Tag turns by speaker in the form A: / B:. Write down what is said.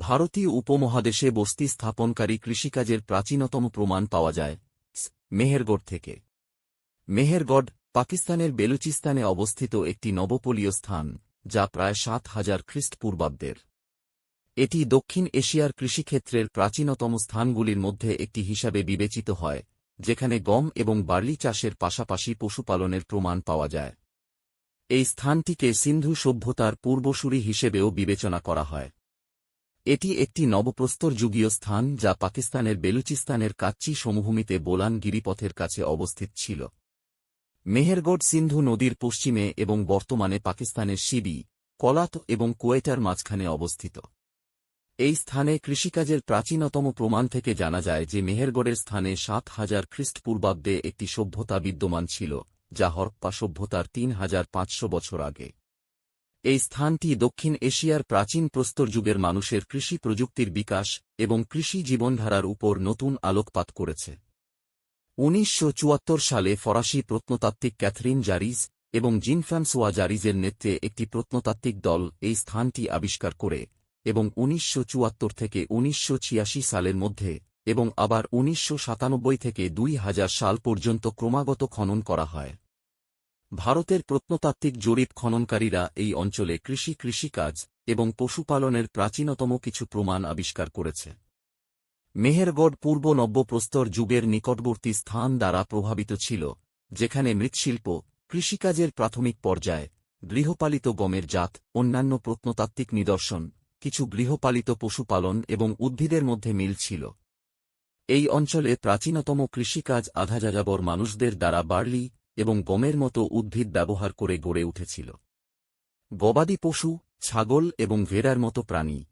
A: ভারতীয় উপমহাদেশে বস্তি স্থাপনকারী কৃষিকাজের প্রাচীনতম প্রমাণ পাওয়া যায় মেহেরগড় থেকে। মেহেরগড়, পাকিস্তানের বেলুচিস্তানে অবস্থিত একটি নবপলীয় স্থান, যা প্রায় সাত হাজার খ্রিস্টপূর্বাব্দের। এটি দক্ষিণ এশিয়ার কৃষিক্ষেত্রের প্রাচীনতম স্থানগুলির মধ্যে একটি হিসাবে বিবেচিত হয়, যেখানে গম এবং বার্লি চাষের পাশাপাশি পশুপালনের প্রমাণ পাওয়া যায়। এই স্থানটিকে সিন্ধু সভ্যতার পূর্বসূরি হিসেবেও বিবেচনা করা হয়। এটি একটি নবপ্রস্তর যুগীয় স্থান যা পাকিস্তানের বেলুচিস্তানের কাচ্চি সমভূমিতে বোলান গিরিপথের কাছে অবস্থিত ছিল। মেহেরগড় সিন্ধু নদীর পশ্চিমে এবং বর্তমানে পাকিস্তানের শিবি কলাত এবং কুয়েটার মাঝখানে অবস্থিত। এই স্থানে কৃষিকাজের প্রাচীনতম প্রমাণ থেকে জানা যায় যে মেহেরগড়ের স্থানে সাত হাজার খ্রিস্টপূর্বাব্দে একটি সভ্যতা বিদ্যমান ছিল, যা হরপ্পা সভ্যতার তিন হাজার পাঁচশো বছর আগে। এই স্থানটি দক্ষিণ এশিয়ার প্রাচীন প্রস্তর যুগের মানুষের কৃষি প্রযুক্তির বিকাশ এবং কৃষি জীবনধারার উপর নতুন আলোকপাত করেছে। উনিশশো চুয়াত্তর সালে ফরাসি প্রত্নতাত্ত্বিক ক্যাথরিন জারিজ এবং জিনফ্রান্সোয়া জারিজের নেতৃত্বে একটি প্রত্নতাত্ত্বিক দল এই স্থানটি আবিষ্কার করে এবং উনিশশো চুয়াত্তর থেকে উনিশশো ছিয়াশি সালের মধ্যে এবং আবার উনিশশো সাতানব্বই থেকে দুই হাজার সাল পর্যন্ত ক্রমাগত খনন করা হয়। ভারতের প্রত্নতাত্ত্বিক জরিপ খননকারীরা এই অঞ্চলে কৃষি কৃষিকাজ এবং পশুপালনের প্রাচীনতম কিছু প্রমাণ আবিষ্কার করেছে। মেহেরগড় পূর্ব নব্যপ্রস্তর যুগের নিকটবর্তী স্থান দ্বারা প্রভাবিত ছিল, যেখানে মৃৎশিল্প, কৃষিকাজের প্রাথমিক পর্যায়ে, গৃহপালিত গমের জাত, অন্যান্য প্রত্নতাত্ত্বিক নিদর্শন, কিছু গৃহপালিত পশুপালন এবং উদ্ভিদের মধ্যে মিল ছিল। এই অঞ্চলে প্রাচীনতম কৃষিকাজ আধাযাযাবর মানুষদের দ্বারা বার্লি এবং গমের মতো উদ্ভিদ ব্যবহার করে গড়ে উঠেছিল। গবাদি পশু, ছাগল এবং ভেড়ার মতো প্রাণী।